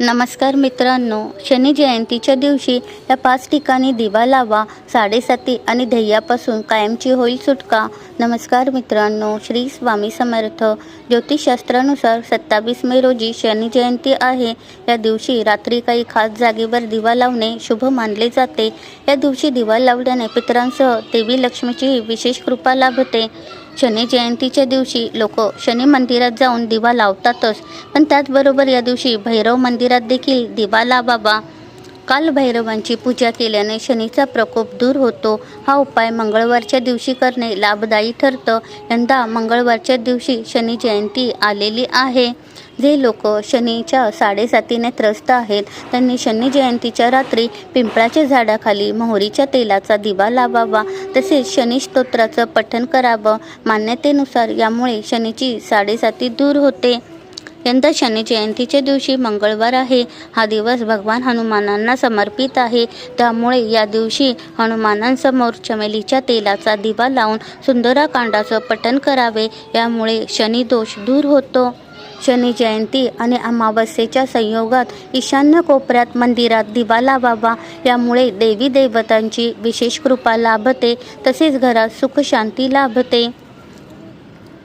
नमस्कार मित्रांनो शनी जयंतीच्या दिवशी या पाच ठिकाणी दिवा लावा साडेसाती आणि ध्येयापासून कायमची होईल सुटका. नमस्कार मित्रांनो श्री स्वामी समर्थ. ज्योतिषशास्त्रानुसार सत्तावीस मे रोजी शनी जयंती आहे. या दिवशी रात्री काही खास जागेवर दिवा लावणे शुभ मानले जाते. या दिवशी दिवा लावल्याने पितरांसह देवी लक्ष्मीची विशेष कृपा लाभते. शनी जयंतीच्या दिवशी लोक शनी मंदिरात जाऊन दिवा लावतातच. पण त्याचबरोबर या दिवशी भैरव मंदिरात देखील दिवा लावावा. कालभैरवांची पूजा केल्याने शनीचा प्रकोप दूर होतो. हा उपाय मंगळवारच्या दिवशी करणे लाभदायी ठरतं. यंदा मंगळवारच्या दिवशी शनी जयंती आलेली आहे. जे लोक शनीच्या साडेसातीने त्रस्त आहेत त्यांनी शनी जयंतीच्या रात्री पिंपळाच्या झाडाखाली मोहरीच्या तेलाचा दिवा लावावा. तसेच शनी स्तोत्राचं पठण करावं. मान्यतेनुसार यामुळे शनीची साडेसाती दूर होते. यंदा शनी जयंतीच्या दिवशी मंगळवार आहे. हा दिवस भगवान हनुमानांना समर्पित आहे. त्यामुळे या दिवशी हनुमानांसमोर चमेलीच्या तेलाचा दिवा लावून सुंदराकांडाचं पठण करावे. यामुळे शनी दोष दूर होतो. शनी जयंती आणि अमावस्येच्या संयोगात ईशान्य कोपऱ्यात मंदिरात दिवा लावावा. यामुळे देवी देवतांची विशेष कृपा लाभते. तसेच घरात सुख शांती लाभते.